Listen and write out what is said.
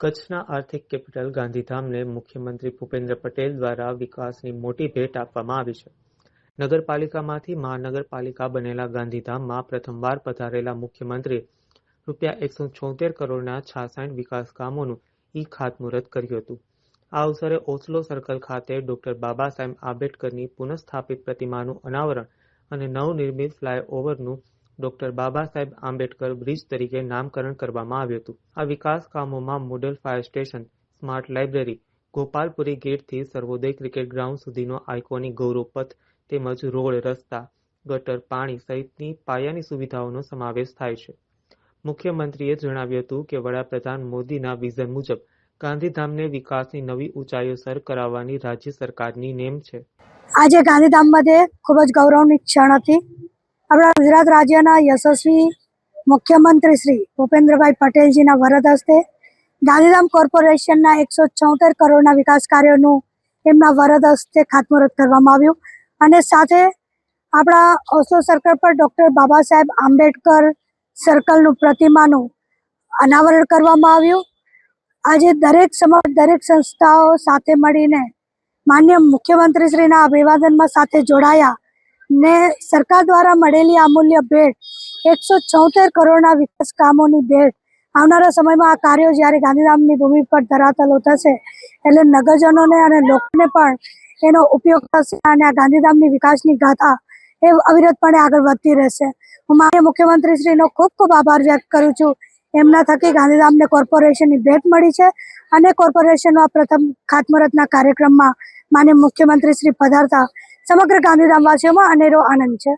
કચ્છના આર્થિક કેપિટલ ગાંધીધામને મુખ્યમંત્રી ભૂપેન્દ્ર પટેલ દ્વારા વિકાસની મોટી ભેટ આપવામાં આવી છે. નગરપાલિકામાંથી મહાનગરપાલિકા બનેલા ગાંધીધામમાં પ્રથમવાર પધારેલા મુખ્યમંત્રી રૂપિયા એકસો છોતેર કરોડના છાસઠ વિકાસ કામોનું ઈ ખાતમુહૂર્ત કર્યું હતું. આ અવસરે ઓસ્લો સર્કલ ખાતે ડોક્ટર બાબા સાહેબ આંબેડકરની પુનઃસ્થાપિત પ્રતિમાનું અનાવરણ અને નવનિર્મિત ફ્લાયઓવરનું ડોક્ટર બાબા સાહેબ આંબેડકર બ્રિજ તરીકે નામકરણ કરવામાં આવ્યું હતું. આ વિકાસ કામોમાં model fire station, smart library, Gopalpuri ગેટથી Sarvodaya cricket ground સુધીનો આઇકોનિક ગૌરવ તેમજ રોડ, રસ્તા, ગટર, પાણી સહિતની પાયાની સુવિધાઓનો સમાવેશ થાય છે. મુખ્યમંત્રીએ જણાવ્યું હતું કે વડાપ્રધાન મોદીના વિઝન મુજબ ગાંધીધામને વિકાસની નવી ઊંચાઈઓ સર કરાવવાની રાજ્ય સરકારની નેમ છે. આજે ગાંધીધામ માટે ખૂબ જ ગૌરવની ક્ષણ હતી. આપણા ગુજરાત રાજ્યના યશસ્વી મુખ્યમંત્રી શ્રી ભૂપેન્દ્રભાઈ પટેલજીના વરદ હસ્તે ગાંધીધામ કોર્પોરેશનના એકસો છોતેર કરોડના વિકાસ કાર્યોનું એમના વરદ હસ્તે ખાતમુહૂર્ત કરવામાં આવ્યું. અને સાથે આપણા ઓસ્લો સર્કલ પર ડૉક્ટર બાબા સાહેબ આંબેડકર સર્કલનું પ્રતિમાનું અનાવરણ કરવામાં આવ્યું. આજે દરેક સમાજ દરેક સંસ્થાઓ સાથે મળીને માન્ય મુખ્યમંત્રીશ્રીના અભિવાદનમાં સાથે જોડાયા. ને સરકાર દ્વારા મળેલી અમૂલ્ય ભેટ, એકસો છોતેર કરોડના વિકાસ કામોની ભેટ. આવનારા સમયમાં આ કાર્યો જ્યારે ગાંધીધામની ભૂમિ પર ધરાતલો થશે એટલે નગરજનોને અને લોકોને પણ એનો ઉપયોગ થશે અને આ ગાંધીધામની વિકાસની ગાથા એ અવિરતપણે આગળ વધતી રહેશે. હું માન્ય મુખ્યમંત્રીશ્રીનો ખૂબ ખૂબ આભાર વ્યક્ત કરું છું. એમના થકી ગાંધીધામને કોર્પોરેશનની ભેટ મળી છે અને કોર્પોરેશનમાં પ્રથમ ખાતમુહૂર્તના કાર્યક્રમમાં માન્ય મુખ્યમંત્રી શ્રી પધારતા સમગ્ર ગાંધીધામવાસીઓમાં અનેરો આનંદ છે.